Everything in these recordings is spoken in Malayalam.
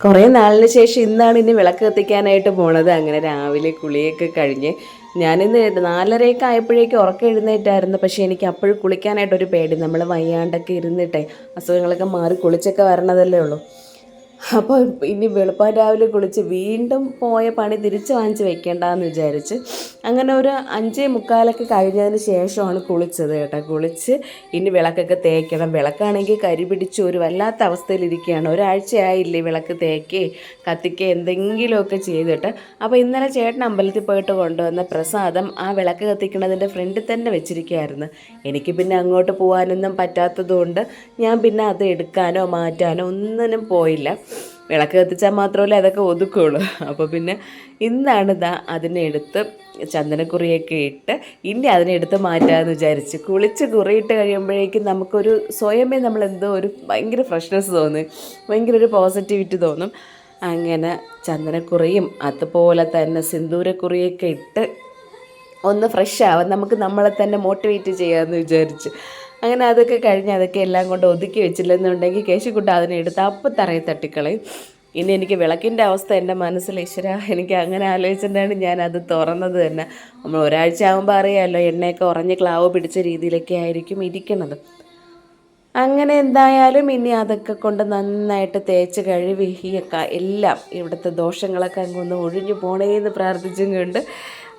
കുറേ നാളിന് ശേഷം ഇന്നാണ് ഇനി വിളക്ക് കത്തിക്കാനായിട്ട് പോണത്. അങ്ങനെ രാവിലെ കുളിയൊക്കെ കഴിഞ്ഞ് ഞാനിന്ന് നാലരയൊക്കെ ആയപ്പോഴേക്കും ഉറക്കം എഴുന്നേറ്റായിരുന്നു. പക്ഷേ എനിക്ക് അപ്പോഴും കുളിക്കാനായിട്ടൊരു പേടി. നമ്മൾ വയ്യാണ്ടൊക്കെ ഇരുന്നിട്ടേ അസുഖങ്ങളൊക്കെ മാറി കുളിച്ചൊക്കെ വരണതല്ലേ ഉള്ളൂ. അപ്പോൾ ഇനി വെളുപ്പാൻ രാവിലെ കുളിച്ച് വീണ്ടും പോയ പണി തിരിച്ച് വാങ്ങിച്ച് വെക്കേണ്ടെന്ന് വിചാരിച്ച് അങ്ങനെ ഒരു അഞ്ചേ മുക്കാലൊക്കെ കഴിഞ്ഞതിന് ശേഷമാണ് കുളിച്ചത് കേട്ടോ. കുളിച്ച് ഇനി വിളക്കൊക്കെ തേക്കണം. വിളക്കാണെങ്കിൽ കരി പിടിച്ച് ഒരു വല്ലാത്ത അവസ്ഥയിലിരിക്കുകയാണ്. ഒരാഴ്ചയായില്ലേ വിളക്ക് തേക്കേ കത്തിക്കേ എന്തെങ്കിലുമൊക്കെ ചെയ്തിട്ട്. അപ്പോൾ ഇന്നലെ ചേട്ടൻ അമ്പലത്തിൽ പോയിട്ട് കൊണ്ടുവന്ന പ്രസാദം ആ വിളക്ക് കത്തിക്കണതിന്റെ ഫ്രണ്ടിൽ തന്നെ വെച്ചിരിക്കുകയായിരുന്നു. എനിക്ക് പിന്നെ അങ്ങോട്ട് പോകാനൊന്നും പറ്റാത്തതുകൊണ്ട് ഞാൻ പിന്നെ അത് എടുക്കാനോ മാറ്റാനോ ഒന്നിനും പോയില്ല. വിളക്ക് കത്തിച്ചാൽ മാത്രമല്ല അതൊക്കെ ഒതുക്കുള്ളൂ. അപ്പോൾ പിന്നെ ഇന്നാണ് ഇതാ അതിനെടുത്ത് ചന്ദനക്കുറിയൊക്കെ ഇട്ട് ഇനി അതിനെടുത്ത് മാറ്റാമെന്ന് വിചാരിച്ച് കുളിച്ച് കുറിയിട്ട് കഴിയുമ്പോഴേക്കും നമുക്കൊരു സ്വയമേ നമ്മൾ എന്തോ ഒരു ഭയങ്കര ഫ്രഷ്നെസ് തോന്നും. ഭയങ്കര ഒരു പോസിറ്റിവിറ്റി തോന്നും. അങ്ങനെ ചന്ദനക്കുറിയും അതുപോലെ തന്നെ സിന്ദൂരക്കുറിയൊക്കെ ഇട്ട് ഒന്ന് ഫ്രഷ് ആവാൻ നമുക്ക് നമ്മളെ തന്നെ മോട്ടിവേറ്റ് ചെയ്യാമെന്ന് വിചാരിച്ചു അങ്ങനെ അതൊക്കെ കഴിഞ്ഞ് അതൊക്കെ എല്ലാം കൊണ്ട് ഒതുക്കി വെച്ചില്ലെന്നുണ്ടെങ്കിൽ കേശുക്കുട്ട അതിനെ എടുത്ത് അപ്പം തറയിൽ തട്ടിക്കളയും. ഇനി എനിക്ക് വിളക്കിന്റെ അവസ്ഥ എന്റെ മനസ്സിൽ ഈശ്വര എനിക്ക് അങ്ങനെ ആലോചിച്ചിട്ടാണ് ഞാൻ അത് തുറന്നത് തന്നെ. നമ്മൾ ഒരാഴ്ച ആകുമ്പോൾ അറിയാമല്ലോ എണ്ണയൊക്കെ ഉറഞ്ഞ് ക്ലാവ് പിടിച്ച രീതിയിലൊക്കെ ആയിരിക്കും ഇരിക്കണത് അങ്ങനെ എന്തായാലും ഇനി അതൊക്കെ കൊണ്ട് നന്നായിട്ട് തേച്ച് കഴുകി എല്ലാം ഇവിടുത്തെ ദോഷങ്ങളൊക്കെ അങ്ങൊന്ന് ഒഴിഞ്ഞു പോണേന്ന് പ്രാർത്ഥിച്ചും കൊണ്ട്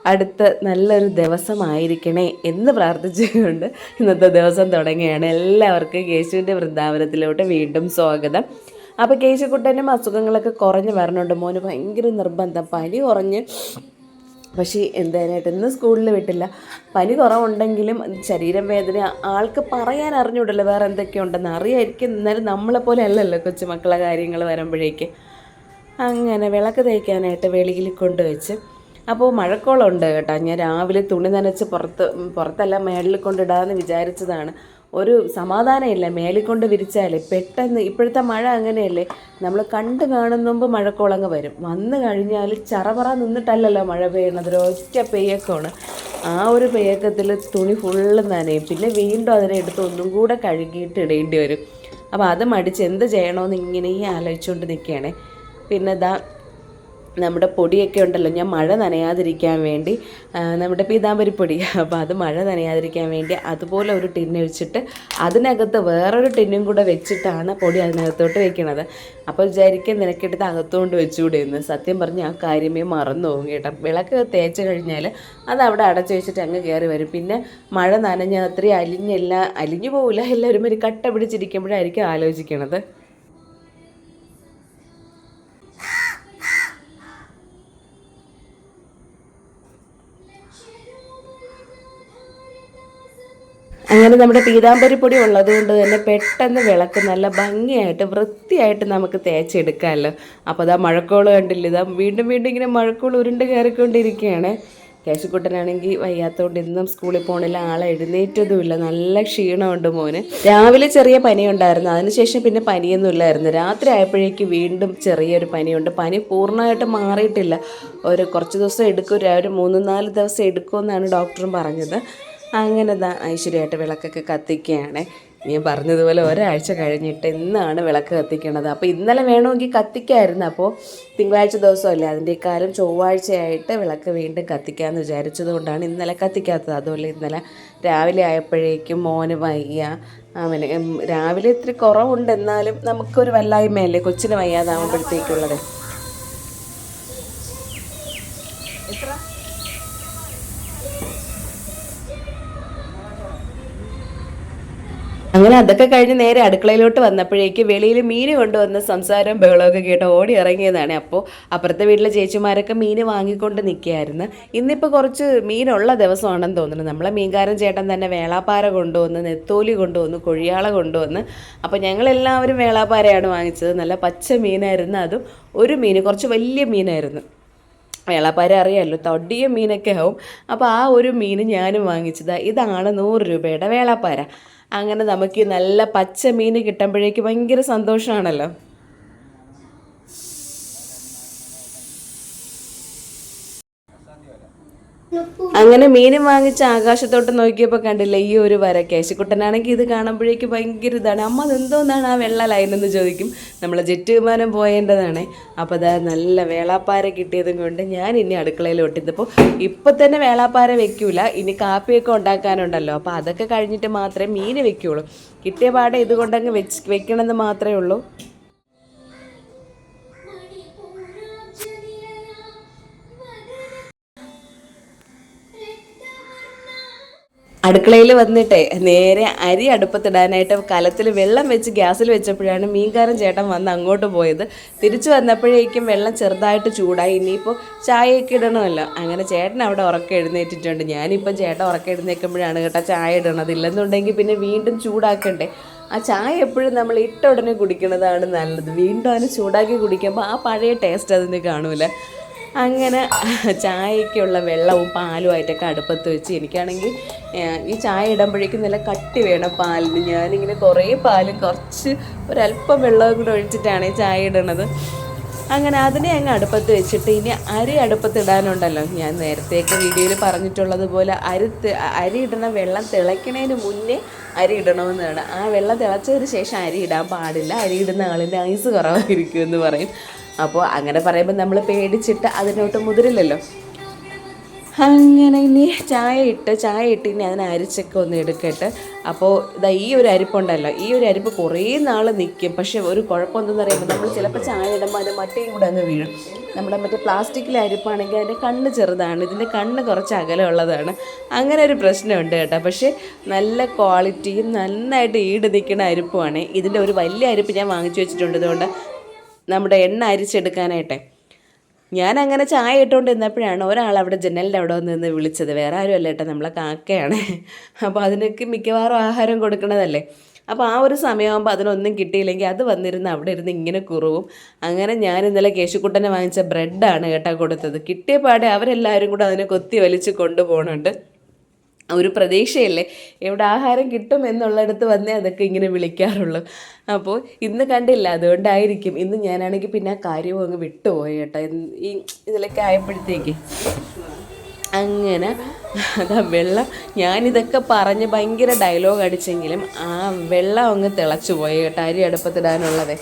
അടുത്ത നല്ലൊരു ദിവസമായിരിക്കണേ എന്ന് പ്രാർത്ഥിച്ചുകൊണ്ട് ഇന്നത്തെ ദിവസം തുടങ്ങുകയാണ്. എല്ലാവർക്കും കേശുവിന്റെ വൃന്ദാവനത്തിലോട്ട് വീണ്ടും സ്വാഗതം. അപ്പോൾ കേശുക്കുട്ടനും അസുഖങ്ങളൊക്കെ കുറഞ്ഞ് വരണുണ്ട്. മോന് ഭയങ്കര നിർബന്ധം. പനി കുറഞ്ഞ് പക്ഷേ എന്തായാലും ഇന്ന് സ്കൂളിൽ വിട്ടില്ല. പനി കുറവുണ്ടെങ്കിലും ശരീരം വേദന ആൾക്ക് പറയാൻ അറിഞ്ഞൂടല്ലോ വേറെ എന്തൊക്കെയുണ്ടെന്ന്. അറിയായിരിക്കും എന്നാലും നമ്മളെപ്പോലെ അല്ലല്ലോ കൊച്ചുമക്കളെ കാര്യങ്ങൾ വരുമ്പോഴേക്ക്. അങ്ങനെ വിളക്ക് തേക്കാനായിട്ട് വെളിയിൽ കൊണ്ടുവച്ച് അപ്പോൾ മഴക്കോളുണ്ട് കേട്ടോ. ഞാൻ രാവിലെ തുണി നനച്ച് പുറത്ത് പുറത്തല്ല മേളിൽ കൊണ്ടിടാമെന്ന് വിചാരിച്ചതാണ്. ഒരു സമാധാനമില്ല. മേലിൽ കൊണ്ട് വിരിച്ചാലേ പെട്ടെന്ന് ഇപ്പോഴത്തെ മഴ അങ്ങനെയല്ലേ? നമ്മൾ കണ്ട് കാണുന്നുമ്പ് മഴക്കോളങ്ങ് വരും. വന്നു കഴിഞ്ഞാൽ ചറപറ നിന്നിട്ടല്ലല്ലോ മഴ പെയ്യണത്. ഒറ്റ പെയ്യക്കമാണ് ആ ഒരു പെയ്യക്കത്തിൽ തുണി ഫുള്ള് നനയും. പിന്നെ വീണ്ടും അതിനെ എടുത്ത് ഒന്നും കൂടെ കഴുകിയിട്ട് ഇടേണ്ടി വരും. അപ്പോൾ അത് മടിച്ച് എന്ത് ചെയ്യണമെന്ന് ഇങ്ങനെ ആലോചിച്ചുകൊണ്ട് നിൽക്കുകയാണേ പിന്നെ ദാ നമ്മുടെ പൊടിയൊക്കെ ഉണ്ടല്ലോ ഞാൻ മഴ നനയാതിരിക്കാൻ വേണ്ടി നമ്മുടെ നമ്മുടെ പീതാമ്പരിപ്പൊടി അപ്പോൾ അത് മഴ നനയാതിരിക്കാൻ വേണ്ടി അതുപോലെ ഒരു ടിന്ന് വെച്ചിട്ട് അതിനകത്ത് വേറൊരു ടിന്നും കൂടെ വെച്ചിട്ടാണ് പൊടി അതിനകത്തോട്ട് വെക്കണത്. അപ്പോൾ വിചാരിക്കും നിനക്കെടുത്ത് അകത്തുകൊണ്ട് വെച്ചുകൂടെ എന്ന്. സത്യം പറഞ്ഞ് ആ കാര്യമേ മറന്നു പോകും കേട്ടോ. വിളക്ക് തേച്ച് കഴിഞ്ഞാൽ അത് അവിടെ അടച്ചു വെച്ചിട്ട് അങ്ങ് കയറി വരും. പിന്നെ മഴ നനഞ്ഞ അത്രയും അലിഞ്ഞെല്ലാം അലിഞ്ഞു പോകില്ല എല്ലാവരും ഒരു കട്ട പിടിച്ചിരിക്കുമ്പോഴായിരിക്കും ആലോചിക്കണത്. അങ്ങനെ നമ്മുടെ പീതാമ്പരിപ്പൊടി ഉള്ളത് കൊണ്ട് തന്നെ പെട്ടെന്ന് വിളക്ക് നല്ല ഭംഗിയായിട്ട് വൃത്തിയായിട്ട് നമുക്ക് തേച്ചെടുക്കാമല്ലോ. അപ്പോൾ അതാ മഴക്കോൾ കണ്ടില്ല ഇതാ വീണ്ടും വീണ്ടും ഇങ്ങനെ മഴക്കോൾ ഉരുണ്ട് കയറിക്കൊണ്ടിരിക്കുകയാണ്. കേശുക്കുട്ടനാണെങ്കിൽ വയ്യാത്തതുകൊണ്ട് ഇന്നും സ്കൂളിൽ പോകണില്ല ആളെ എഴുന്നേറ്റതുമില്ല. നല്ല ക്ഷീണമുണ്ട് മോന്. രാവിലെ ചെറിയ പനി ഉണ്ടായിരുന്നു അതിനുശേഷം പിന്നെ പനിയൊന്നും ഇല്ലായിരുന്നു രാത്രി ആയപ്പോഴേക്ക് വീണ്ടും ചെറിയൊരു പനിയുണ്ട്. പനി പൂർണമായിട്ട് മാറിയിട്ടില്ല. ഒരു കുറച്ച് ദിവസം എടുക്കും ഒരു മൂന്ന് നാല് ദിവസം എടുക്കുമെന്നാണ് ഡോക്ടറും പറഞ്ഞത്. അങ്ങനെ ദാ ഐശ്വര്യമായിട്ട് വിളക്കൊക്കെ കത്തിക്കുകയാണ്. ഞാൻ പറഞ്ഞതുപോലെ ഒരാഴ്ച കഴിഞ്ഞിട്ട് ഇന്നാണ് വിളക്ക് കത്തിക്കണത്. അപ്പോൾ ഇന്നലെ വേണമെങ്കിൽ കത്തിക്കായിരുന്നു. അപ്പോൾ തിങ്കളാഴ്ച ദിവസമല്ലേ അതിന്റെ കാലം ചൊവ്വാഴ്ചയായിട്ട് വിളക്ക് വീണ്ടും കത്തിക്കാമെന്ന് വിചാരിച്ചത് കൊണ്ടാണ് ഇന്നലെ കത്തിക്കാത്തത്. അതുപോലെ ഇന്നലെ രാവിലെ ആയപ്പോഴേക്കും മോന് വയ്യ. അവന് രാവിലെ ഇത്തിരി കുറവുണ്ട്. എന്നാലും നമുക്കൊരു വല്ലായ്മയല്ലേ? കൊച്ചിന് വയ്യാതാകുമ്പോഴത്തേക്കുള്ളത് അങ്ങനെ അതൊക്കെ കഴിഞ്ഞ് നേരെ അടുക്കളയിലോട്ട് വന്നപ്പോഴേക്ക് വെളിയിൽ മീൻ കൊണ്ടുവന്ന സംസാരം ബഹളമൊക്കെ കേട്ട് ഓടി ഇറങ്ങിയതാണ്. അപ്പോൾ അപ്പുറത്തെ വീട്ടിലെ ചേച്ചിമാരൊക്കെ മീൻ വാങ്ങിക്കൊണ്ട് നിൽക്കുകയായിരുന്നു. ഇന്നിപ്പോൾ കുറച്ച് മീനുള്ള ദിവസമാണെന്ന് തോന്നുന്നു. നമ്മളെ മീൻകാരൻ ചേട്ടൻ തന്നെ വേളാപ്പാര കൊണ്ടുവന്ന് നെത്തോലി കൊണ്ടുവന്ന് കൊഴിയാള കൊണ്ടുവന്ന്. അപ്പോൾ ഞങ്ങളെല്ലാവരും വേളാപ്പാരയാണ് വാങ്ങിച്ചത്. നല്ല പച്ച മീനായിരുന്നു. അതും ഒരു മീൻ കുറച്ച് വലിയ മീനായിരുന്നു. വേളാപ്പാര അറിയാമല്ലോ തൊടിയ മീനൊക്കെ ആവും. അപ്പോൾ ആ ഒരു മീൻ ഞാനും വാങ്ങിച്ചത്. ഇതാണ് നൂറ് രൂപയുടെ വേളാപ്പാര. അങ്ങനെ നമുക്ക് നല്ല പച്ച മീൻ കിട്ടുമ്പോഴേക്ക് ഭയങ്കര സന്തോഷമാണല്ലോ അങ്ങനെ മീനും വാങ്ങിച്ച് ആകാശത്തോട്ട് നോക്കിയപ്പോൾ കണ്ടില്ല ഈ ഒരു വര കേശുക്കുട്ടനാണെങ്കിൽ ഇത് കാണുമ്പോഴേക്ക് ഭയങ്കര ഇതാണ്. അമ്മ അതെന്തോന്നാണ് ആ വെള്ള ലൈൻ എന്ന് ചോദിക്കും. നമ്മൾ ജെറ്റ് വിമാനം പോയേണ്ടതാണ്. അപ്പോൾ അതാ നല്ല വേളാപ്പാര കിട്ടിയതും കൊണ്ട് ഞാൻ ഇനി അടുക്കളയിൽ ഒട്ടിന്നപ്പോൾ ഇപ്പം തന്നെ വേളാപ്പാര വെക്കൂല. ഇനി കാപ്പിയൊക്കെ ഉണ്ടാക്കാനുണ്ടല്ലോ. അപ്പോൾ അതൊക്കെ കഴിഞ്ഞിട്ട് മാത്രമേ മീൻ വെക്കുള്ളൂ. കിട്ടിയ പാടെ ഇതുകൊണ്ടങ്ങ് വെച്ച് വെക്കണമെന്ന് മാത്രമേ ഉള്ളൂ. അടുക്കളയിൽ വന്നിട്ടേ നേരെ അരി അടുപ്പത്തിടാനായിട്ട് കലത്തിൽ വെള്ളം വെച്ച് ഗ്യാസിൽ വെച്ചപ്പോഴാണ് മീൻകാരൻ ചേട്ടൻ വന്ന് അങ്ങോട്ട് പോയത്. തിരിച്ചു വന്നപ്പോഴേക്കും വെള്ളം ചെറുതായിട്ട് ചൂടായി. ഇനിയിപ്പോൾ ചായയൊക്കെ ഇടണമല്ലോ. അങ്ങനെ ചേട്ടൻ അവിടെ ഉറക്കം എഴുന്നേറ്റിട്ടുണ്ട്. ഞാനിപ്പം ചേട്ടൻ ഉറക്കം എഴുന്നേൽക്കുമ്പോഴാണ് കേട്ടോ ചായ ഇടണത്. ഇല്ലെന്നുണ്ടെങ്കിൽ പിന്നെ വീണ്ടും ചൂടാക്കണ്ടേ. ആ ചായ എപ്പോഴും നമ്മൾ ഇട്ട ഉടനെ കുടിക്കുന്നതാണ് നല്ലത്. വീണ്ടും അതിന് ചൂടാക്കി കുടിക്കുമ്പോൾ ആ പഴയ ടേസ്റ്റ് അതിന് കാണൂല. അങ്ങനെ ചായക്കുള്ള വെള്ളവും പാലും ആയിട്ടൊക്കെ അടുപ്പത്ത് വെച്ച് എനിക്കാണെങ്കിൽ ഈ ചായ ഇടുമ്പോഴേക്കും നല്ല കട്ടി വേണം പാലിന്. ഞാനിങ്ങനെ കുറേ പാലും കുറച്ച് ഒരല്പം വെള്ളവും കൂടെ ഒഴിച്ചിട്ടാണ് ചായ ഇടണത്. അങ്ങനെ അതിനെ അങ്ങ് അടുപ്പത്ത് വെച്ചിട്ട് ഇനി അരി അടുപ്പത്ത് ഇടാനുണ്ടല്ലോ. ഞാൻ നേരത്തെയൊക്കെ വീഡിയോയിൽ പറഞ്ഞിട്ടുള്ളതുപോലെ അരി അരി ഇടണ വെള്ളം തിളയ്ക്കണതിന് മുന്നേ അരി ഇടണമെന്നാണ്. ആ വെള്ളം തിളച്ചതിന് ശേഷം അരി ഇടാൻ പാടില്ല. അരി ഇടുന്ന ആളിന്റെ ഐസ് കുറവായിരിക്കും എന്ന് പറയും. അപ്പോൾ അങ്ങനെ പറയുമ്പോൾ നമ്മൾ പേടിച്ചിട്ട് അതിനോട്ട് മുതിരില്ലല്ലോ. അങ്ങനെ ഇനി ചായ ഇട്ട് ചായ ഇട്ട് ഇനി അതിന് അരിച്ചൊക്കെ ഒന്ന് എടുക്കട്ടെ. അപ്പോൾ ഇതാ ഈ ഒരു അരിപ്പുണ്ടല്ലോ ഈ ഒരു അരിപ്പ് കുറേ നാൾ നിൽക്കും പക്ഷേ ഒരു കുഴപ്പം എന്തെന്ന് പറയുമ്പോൾ നമ്മൾ ചിലപ്പോൾ ചായ ഇടുമ്പോൾ അതിന്റെ മട്ടയും കൂടെ അങ്ങ് വീഴും. നമ്മുടെ മറ്റേ പ്ലാസ്റ്റിക്കിലെ അരിപ്പാണെങ്കിൽ അതിന്റെ കണ്ണ് ചെറുതാണ് ഇതിന്റെ കണ്ണ് കുറച്ച് അകലമുള്ളതാണ്. അങ്ങനെ ഒരു പ്രശ്നമുണ്ട് കേട്ടോ. പക്ഷേ നല്ല ക്വാളിറ്റിയും നന്നായിട്ട് ഈട് നിൽക്കുന്ന അരിപ്പുമാണ്. ഇതിന്റെ ഒരു വലിയ അരിപ്പ് ഞാൻ വാങ്ങിച്ചു വെച്ചിട്ടുണ്ട്. അതുകൊണ്ട് നമ്മുടെ എണ്ണ അരിച്ചെടുക്കാനായിട്ടെ. ഞാൻ അങ്ങനെ ചായ ഇട്ടുകൊണ്ട് നിന്നപ്പോഴാണ് ഒരാൾ അവിടെ ജനലിന്റെ അവിടെ നിന്ന് വിളിച്ചത്. വേറെ ആരും അല്ല കേട്ടോ നമ്മളെ കാക്കയാണ്. അപ്പോൾ അതിനൊക്കെ മിക്കവാറും ആഹാരം കൊടുക്കണതല്ലേ. അപ്പോൾ ആ ഒരു സമയമാകുമ്പോൾ അതിനൊന്നും കിട്ടിയില്ലെങ്കിൽ അത് വന്നിരുന്ന് അവിടെ ഇരുന്ന് ഇങ്ങനെ കുറവും. അങ്ങനെ ഞാൻ ഇന്നലെ കേശുക്കുട്ടനെ വാങ്ങിച്ച ബ്രെഡാണ് കേട്ടോ കൊടുത്തത്. കിട്ടിയ പാടെ അവരെല്ലാവരും കൂടെ അതിനെ കൊത്തി വലിച്ച് കൊണ്ടുപോകുന്നുണ്ട് ഒരു പ്രതീക്ഷയല്ലേ? എവിടെ ആഹാരം കിട്ടും എന്നുള്ളിടത്ത് വന്നേ അതൊക്കെ ഇങ്ങനെ വിളിക്കാറുള്ളൂ. അപ്പോൾ ഇന്ന് കണ്ടില്ല അതുകൊണ്ടായിരിക്കും. ഇന്ന് ഞാനാണെങ്കിൽ പിന്നെ ആ കാര്യവും അങ്ങ് വിട്ടുപോയി കേട്ടോ. ഈ ഇതിലൊക്കെ ആയപ്പോഴത്തേക്ക്. അങ്ങനെ അതാ വെള്ളം ഞാനിതൊക്കെ പറഞ്ഞ് ഭയങ്കര ഡയലോഗ് അടിച്ചെങ്കിലും ആ വെള്ളം അങ്ങ് തിളച്ചു പോയി കേട്ടോ അരി അടുപ്പത്തിടാനുള്ളത്.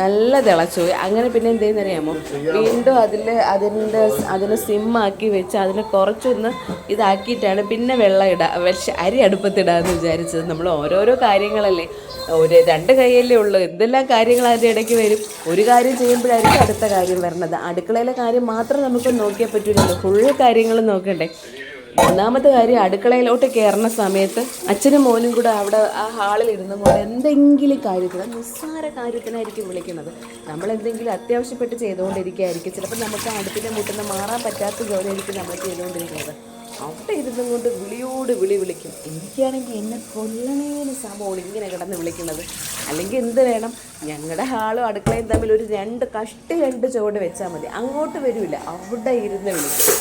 നല്ല തിളച്ചു പോയി. അങ്ങനെ പിന്നെ എന്ത് ചെയ്യുന്നറിയാമോ വീണ്ടും അതിൽ അതിന്റെ അതിന് സിമ്മാക്കി വെച്ച് അതിനെ കുറച്ചൊന്ന് ഇതാക്കിയിട്ടാണ് പിന്നെ വെള്ളം ഇടാ പക്ഷെ അരി അടുപ്പത്തിടാന്ന് വിചാരിച്ചത്. നമ്മൾ ഓരോരോ കാര്യങ്ങളല്ലേ. ഒരു രണ്ട് കൈയല്ലേ ഉള്ളൂ. എന്തെല്ലാം കാര്യങ്ങൾ അതിന്റെ ഇടയ്ക്ക് വരും? ഒരു കാര്യം ചെയ്യുമ്പോഴായിരിക്കും അടുത്ത കാര്യം വരണത്. അടുക്കളയിലെ കാര്യം മാത്രം നമുക്ക് നോക്കിയാൽ പറ്റില്ലല്ലോ ഫുൾ കാര്യങ്ങൾ നോക്കണ്ടേ. ഒന്നാമത്തെ കാര്യം അടുക്കളയിലോട്ട് കയറുന്ന സമയത്ത് അച്ഛനും മോനും കൂടെ അവിടെ ആ ഹാളിൽ ഇരുന്ന പോലെ എന്തെങ്കിലും കാര്യത്തിന് നിസ്സാര കാര്യത്തിനായിരിക്കും വിളിക്കുന്നത്. നമ്മൾ എന്തെങ്കിലും അത്യാവശ്യപ്പെട്ട് ചെയ്തുകൊണ്ടിരിക്കുകയായിരിക്കും. ചിലപ്പോൾ നമുക്ക് അടുപ്പിന്റെ മുട്ടുന്ന മാറാൻ പറ്റാത്ത ജോലിയായിരിക്കും നമ്മൾ ചെയ്തുകൊണ്ടിരിക്കുന്നത്. അവിടെ ഇരുന്നും കൊണ്ട് വിളിയോട് വിളി വിളിക്കും. എനിക്കാണെങ്കിൽ എന്നെ കൊല്ലണേന് സമോൾ ഇങ്ങനെ കിടന്ന് വിളിക്കുന്നത്. അല്ലെങ്കിൽ എന്ത് വേണം? ഞങ്ങളുടെ ഹാളും അടുക്കളയും തമ്മിൽ ഒരു രണ്ട് കഷ്ടി രണ്ട് ചുവട് വെച്ചാൽ മതി. അങ്ങോട്ട് വരില്ല അവിടെ ഇരുന്ന് വിളിക്കും.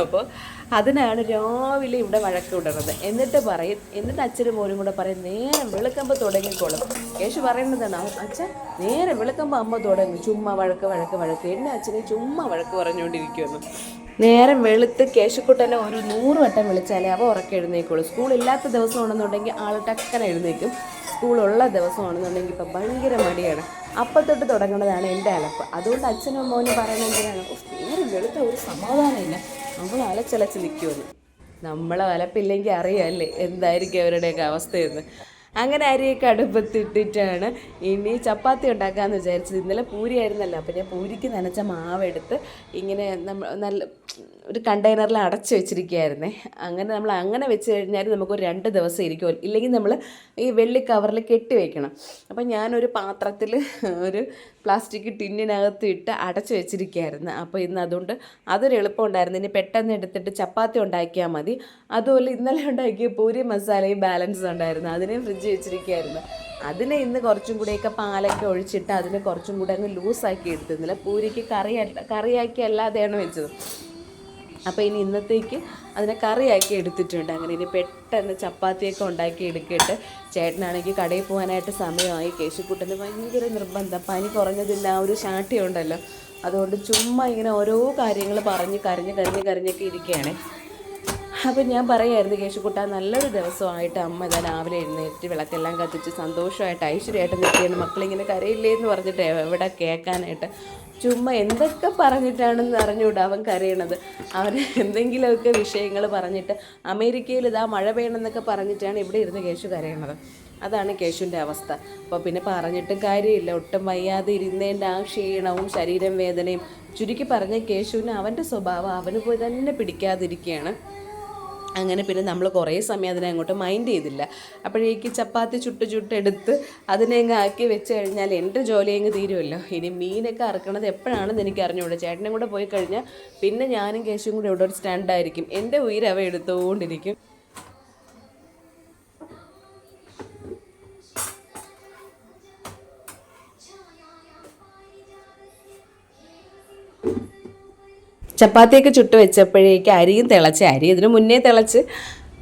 അപ്പോൾ അതിനാണ് രാവിലെ ഇവിടെ വഴക്ക് വിടുന്നത് എന്നിട്ട് പറയും എന്നിട്ട് അച്ഛനും മോനും കൂടെ പറയും നേരെ വെളുക്കമ്പ് തുടങ്ങിക്കോളും. യേശു പറയുന്നതാണ് അച്ഛൻ നേരെ വെളുക്കമ്പ് അമ്മ തുടങ്ങും. ചുമ്മാ വഴക്ക് വഴക്ക് വഴക്ക്. എന്നെ അച്ഛനെ ചുമ്മാ വഴക്ക് പറഞ്ഞുകൊണ്ടിരിക്കുമെന്ന് നേരം വെളുത്ത് കേശുക്കുട്ടനെ ഒരു നൂറ് വട്ടം വിളിച്ചാലേ അവ ഉറക്കെ എഴുന്നേക്കുള്ളൂ. സ്കൂൾ ഇല്ലാത്ത ദിവസമാണെന്നുണ്ടെങ്കിൽ ആൾ ടക്കനെ എഴുന്നേക്കും. സ്കൂളുള്ള ദിവസമാണെന്നുണ്ടെങ്കിൽ ഇപ്പം ഭയങ്കര മടിയാണ്. അപ്പം തൊട്ട് തുടങ്ങുന്നതാണ് എന്റെ അലപ്പ്. അതുകൊണ്ട് അച്ഛനും മോനും പറയുന്നത് "ഉഫ്, നേരം വെളുത്ത ഒരു സമാധാനമില്ല. അവൾ അലച്ചലച്ച് നിൽക്കുമെന്ന് നമ്മളെ അലപ്പില്ലെങ്കിൽ അറിയാമല്ലേ എന്തായിരിക്കും അവരുടെയൊക്കെ അവസ്ഥയെന്ന്. അങ്ങനെ അരിയൊക്കെ അടുപ്പത്തിട്ടിട്ടാണ്. ഇനി ചപ്പാത്തി ഉണ്ടാക്കാമെന്ന് വിചാരിച്ചത്. ഇന്നലെ പൂരി ആയിരുന്നല്ലോ അപ്പം ഞാൻ പൂരിക്ക് നനച്ച മാവെടുത്ത് ഇങ്ങനെ നമ്മൾ നല്ല ഒരു കണ്ടെയ്നറിൽ അടച്ചു വെച്ചിരിക്കുകയായിരുന്നേ. അങ്ങനെ നമ്മൾ അങ്ങനെ വെച്ച് കഴിഞ്ഞാൽ നമുക്ക് ഒരു രണ്ട് ദിവസം ഇരിക്കും. ഇല്ലെങ്കിൽ നമ്മൾ ഈ വെള്ളി കവറിൽ കെട്ടി വെക്കണം. അപ്പം ഞാനൊരു പാത്രത്തിൽ ഒരു പ്ലാസ്റ്റിക് ടിന്നിനകത്ത് ഇട്ട് അടച്ചു വെച്ചിരിക്കുകയായിരുന്നു. അപ്പോൾ ഇന്ന് അതുകൊണ്ട് അതൊരു എളുപ്പം ഉണ്ടായിരുന്നു. ഇനി പെട്ടെന്ന് എടുത്തിട്ട് ചപ്പാത്തി ഉണ്ടാക്കിയാൽ മതി. അതുപോലെ ഇന്നലെ ഉണ്ടാക്കിയ പൂരി മസാലയും ബാലൻസ് ഉണ്ടായിരുന്നു. അതിനെയും ഫ്രിഡ്ജ് വെച്ചിരിക്കുകയായിരുന്നു. അതിനെ ഇന്ന് കുറച്ചും കൂടെയൊക്കെ പാലൊക്കെ ഒഴിച്ചിട്ട് അതിനെ കുറച്ചും കൂടെ അങ്ങ് ലൂസാക്കി എടുത്തിരുന്നില്ല പൂരിക്ക് കറി കറിയാക്കി അല്ലാതെയാണ് വെച്ചത്. അപ്പോൾ ഇനി ഇന്നത്തേക്ക് അതിനെ കറിയാക്കി എടുത്തിട്ടുണ്ട്. അങ്ങനെ ഇനി പെട്ടെന്ന് ചപ്പാത്തിയൊക്കെ ഉണ്ടാക്കി എടുക്കിയിട്ട് ചേട്ടനാണെങ്കിൽ കടയിൽ പോകാനായിട്ട് സമയമായി. കേശുക്കുട്ടന് ഭയങ്കര നിർബന്ധം. പനി കുറഞ്ഞതില്ല ആ ഒരു ശാഠ്യമുണ്ടല്ലോ അതുകൊണ്ട് ചുമ്മാ ഇങ്ങനെ ഓരോ കാര്യങ്ങൾ പറഞ്ഞ് കരഞ്ഞ് കരഞ്ഞ് കരഞ്ഞൊക്കെ ഇരിക്കുകയാണ്. അപ്പം ഞാൻ പറയായിരുന്നു കേശുക്കുട്ട നല്ലൊരു ദിവസമായിട്ട് അമ്മ ഇതാ രാവിലെ എഴുന്നേറ്റ് വിളക്കെല്ലാം കത്തിച്ച് സന്തോഷമായിട്ട് ഐശ്വര്യമായിട്ട് നിൽക്കുകയാണ്. മക്കളിങ്ങനെ കരയില്ലേ എന്ന് പറഞ്ഞിട്ട് എവിടെ കേൾക്കാനായിട്ട് ചുമ്മാ എന്തൊക്കെ പറഞ്ഞിട്ടാണെന്ന് അറിഞ്ഞുകൂടാ അവൻ കരയണത്. അവൻ എന്തെങ്കിലുമൊക്കെ വിഷയങ്ങൾ പറഞ്ഞിട്ട് അമേരിക്കയിൽ ഇതാ മഴ പെയ്യണമെന്നൊക്കെ പറഞ്ഞിട്ടാണ് ഇവിടെ ഇരുന്ന് കേശു കരയണത്. അതാണ് കേശുവിന്റെ അവസ്ഥ. അപ്പോൾ പിന്നെ പറഞ്ഞിട്ടും കാര്യമില്ല. ഒട്ടും വയ്യാതെ ഇരുന്നതിന്റെ ആ ക്ഷീണവും ശരീരം വേദനയും. ചുരുക്കി പറഞ്ഞ കേശുവിന് അവന്റെ സ്വഭാവം അവന് പോയി തന്നെ പിടിക്കാതിരിക്കുകയാണ്. അങ്ങനെ പിന്നെ നമ്മൾ കുറേ സമയം അതിനെ അങ്ങോട്ട് മൈൻഡ് ചെയ്തില്ല. അപ്പോഴേക്ക് ചപ്പാത്തി ചുട്ട് ചുട്ടെടുത്ത് അതിനെ അങ്ങ് ആക്കി വെച്ച് കഴിഞ്ഞാൽ എന്റെ ജോലി അങ്ങ് തീരുമല്ലോ. ഇനി മീനൊക്കെ അറക്കണത് എപ്പോഴാണെന്ന് എനിക്ക് അറിഞ്ഞുകൂടെ ചേട്ടനും കൂടെ പോയി കഴിഞ്ഞാൽ പിന്നെ ഞാനും കേശും കൂടെ ഇവിടെ ഒരു സ്റ്റാൻഡായിരിക്കും എന്റെ ഉയരവ എടുത്തുകൊണ്ടിരിക്കും ചപ്പാത്തിയൊക്കെ ചുട്ട് വെച്ചപ്പോഴേക്ക് അരിയും തിളച്ച് അരി ഇതിന് മുന്നേ തിളച്ച്.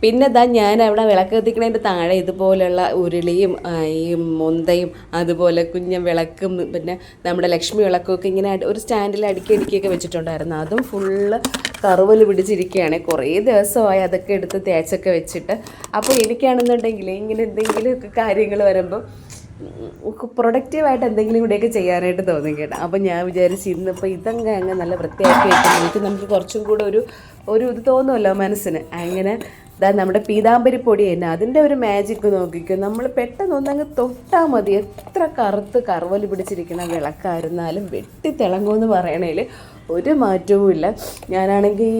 പിന്നെ ഇതാ ഞാൻ അവിടെ വിളക്ക് കത്തിക്കണതിന്റെ താഴെ ഇതുപോലുള്ള ഉരുളിയും ഈ മുന്തയും അതുപോലെ കുഞ്ഞ വിളക്കും പിന്നെ നമ്മുടെ ലക്ഷ്മി വിളക്കും ഇങ്ങനെ ഒരു സ്റ്റാൻഡിൽ അടുക്കി അടുക്കിയൊക്കെ വെച്ചിട്ടുണ്ടായിരുന്നു. അതും ഫുള്ള് കറുവൽ പിടിച്ചിരിക്കുകയാണ്. കുറേ ദിവസമായി അതൊക്കെ എടുത്ത് തേച്ചൊക്കെ വെച്ചിട്ട്. അപ്പോൾ എനിക്കാണെന്നുണ്ടെങ്കിൽ ഇങ്ങനെ എന്തെങ്കിലുമൊക്കെ കാര്യങ്ങൾ വരുമ്പം പ്രൊഡക്റ്റീവായിട്ട് എന്തെങ്കിലും കൂടെയൊക്കെ ചെയ്യാനായിട്ട് തോന്നി കേട്ടോ അപ്പോൾ ഞാൻ വിചാരിച്ചു ഇന്നിപ്പോൾ ഇതങ്ങ് അങ്ങ് നല്ല വൃത്തിയാക്കി വെക്കുമ്പോഴേക്കും നമുക്ക് കുറച്ചും കൂടെ ഒരു ഒരു ഇത് തോന്നുമല്ലോ മനസ്സിന്. അങ്ങനെ ഇതാ നമ്മുടെ പീതാമ്പരി പൊടി തന്നെ. അതിന്റെ ഒരു മാജിക്ക് നോക്കിക്കും. നമ്മൾ പെട്ടെന്ന് ഒന്നങ്ങ് തൊട്ടാൽ മതി. എത്ര കറുത്ത് കറുവൽ പിടിച്ചിരിക്കുന്ന വിളക്കായിരുന്നാലും വെട്ടി തിളങ്ങുമെന്ന് പറയണേൽ ഒരു മാറ്റവുമില്ല. ഞാനാണെങ്കിൽ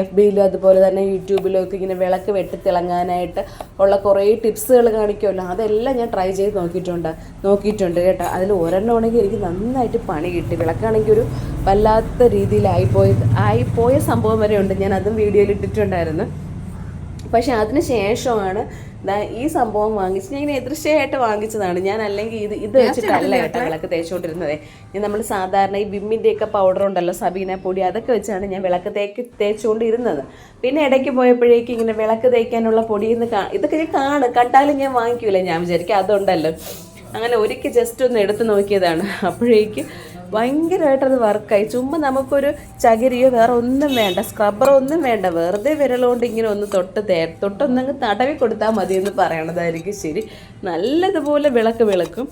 എഫ് ബിയിലും അതുപോലെ തന്നെ യൂട്യൂബിലും ഒക്കെ ഇങ്ങനെ വിളക്ക് വെട്ടി തിളങ്ങാനായിട്ട് ഉള്ള കുറേ ടിപ്സുകൾ കാണിക്കുമല്ലോ അതെല്ലാം ഞാൻ ട്രൈ ചെയ്ത് നോക്കിയിട്ടുണ്ട്. നോക്കിയിട്ടുണ്ട് കേട്ടോ. അതിൽ ഒരെണ്ണമാണെങ്കിൽ എനിക്ക് നന്നായിട്ട് പണി കിട്ടി. വിളക്കാണെങ്കിൽ ഒരു വല്ലാത്ത രീതിയിലായിപ്പോയി ആയിപ്പോയ സംഭവം വരെ ഉണ്ട്. ഞാൻ അതും വീഡിയോയിൽ ഇട്ടിട്ടുണ്ടായിരുന്നു. പക്ഷെ അതിന് ശേഷമാണ് ഈ സംഭവം വാങ്ങിച്ച് ഞാൻ ഇങ്ങനെ എതിർച്ചയായിട്ട് വാങ്ങിച്ചതാണ്. ഞാൻ അല്ലെങ്കിൽ ഇത് ഇത് വെച്ചിട്ടല്ല കേട്ടോ വിളക്ക് തേച്ചുകൊണ്ടിരുന്നത്. ഞാൻ നമ്മൾ സാധാരണ ഈ ബിമ്മിന്റെയൊക്കെ പൗഡർ ഉണ്ടല്ലോ സബീന പൊടി അതൊക്കെ വെച്ചാണ് ഞാൻ വിളക്ക് തേക്ക് തേച്ചുകൊണ്ടിരുന്നത്. പിന്നെ ഇടയ്ക്ക് പോയപ്പോഴേക്കും ഇങ്ങനെ വിളക്ക് തേക്കാനുള്ള പൊടിയെന്ന് കാ ഇതൊക്കെ ഞാൻ കാണും. കണ്ടാലും ഞാൻ വാങ്ങിക്കൂല. ഞാൻ വിചാരിക്കും അതുണ്ടല്ലോ. അങ്ങനെ ഒരിക്കൽ ജസ്റ്റ് ഒന്ന് എടുത്ത് നോക്കിയതാണ്. അപ്പോഴേക്ക് ഭയങ്കരമായിട്ടത് വർക്കായി. ചുമ്മാ നമുക്കൊരു ചകിരിയോ വേറെ ഒന്നും വേണ്ട സ്ക്രബ്ബറോ ഒന്നും വേണ്ട വെറുതെ വിരലുകൊണ്ട് ഇങ്ങനെ ഒന്ന് തൊട്ട് തേ തൊട്ടൊന്നങ്ങ് തടവി കൊടുത്താൽ മതി എന്ന് പറയണതായിരിക്കും ശരി. നല്ലതുപോലെ വിളക്ക് വിളക്കും.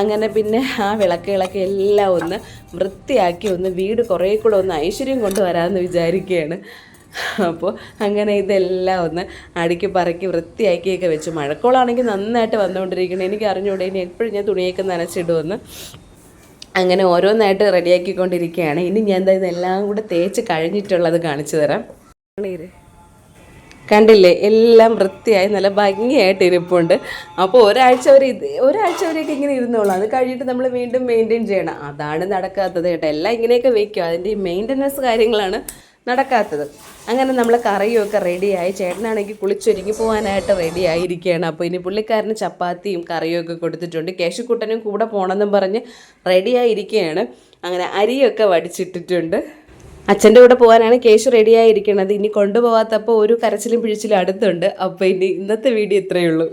അങ്ങനെ പിന്നെ ആ വിളക്ക് വിളക്കുകളൊക്കെ എല്ലാം ഒന്ന് വൃത്തിയാക്കി ഒന്ന് വീട് കുറേ കൂടെ ഒന്ന് ഐശ്വര്യം കൊണ്ടുവരാമെന്ന് വിചാരിക്കുകയാണ് അപ്പോൾ അങ്ങനെ ഇതെല്ലാം ഒന്ന് അടുക്കി പറക്കി വൃത്തിയാക്കിയൊക്കെ വെച്ചു. മഴക്കോളാണെങ്കിൽ നന്നായിട്ട് വന്നുകൊണ്ടിരിക്കണം. എനിക്ക് അറിഞ്ഞുകൂടെ ഇനി എപ്പോഴും ഞാൻ തുണിയൊക്കെ നനച്ചിടുമെന്ന് അങ്ങനെ ഓരോന്നായിട്ട് റെഡിയാക്കിക്കൊണ്ടിരിക്കുകയാണ്. ഇനി ഞാൻ ദാ ഇതെല്ലാം കൂടെ തേച്ച് കഴിഞ്ഞിട്ടുള്ളത് കാണിച്ചു തരാം. കണ്ടില്ലേ? എല്ലാം വൃത്തിയായി നല്ല ഭംഗിയായിട്ട് ഇരിപ്പുണ്ട്. അപ്പോൾ ഒരാഴ്ച വരെ ഇത് ഒരാഴ്ച വരെയൊക്കെ ഇങ്ങനെ ഇരുന്നോളൂ. അത് കഴിഞ്ഞിട്ട് നമ്മൾ വീണ്ടും മെയിന്റെയിൻ ചെയ്യണം. അതാണ് നടക്കാത്തത് കേട്ടോ. എല്ലാം ഇങ്ങനെയൊക്കെ വെക്കും അതിന്റെ ഈ മെയിന്റനൻസ് കാര്യങ്ങളാണ് നടക്കാത്തത്. അങ്ങനെ നമ്മൾ കറിയുമൊക്കെ റെഡിയായി ചേട്ടനാണെങ്കിൽ കുളിച്ചൊരുങ്ങി പോകാനായിട്ട് റെഡി ആയിരിക്കുകയാണ് അപ്പോൾ ഇനി പുള്ളിക്കാരന് ചപ്പാത്തിയും കറിയും ഒക്കെ കൊടുത്തിട്ടുണ്ട്. കേശുക്കുട്ടനും കൂടെ പോകണമെന്നും പറഞ്ഞ് റെഡിയായിരിക്കുകയാണ്. അങ്ങനെ അരിയൊക്കെ വടിച്ചിട്ടിട്ടുണ്ട്. അച്ഛന്റെ കൂടെ പോകാനാണ് കേശു റെഡിയായിരിക്കണത്. ഇനി കൊണ്ടുപോകാത്തപ്പോൾ ഒരു കരച്ചിലും പിഴിച്ചിലും അടുത്തുണ്ട്. അപ്പോൾ ഇനി ഇന്നത്തെ വീഡിയോ ഇത്രയേ ഉള്ളൂ.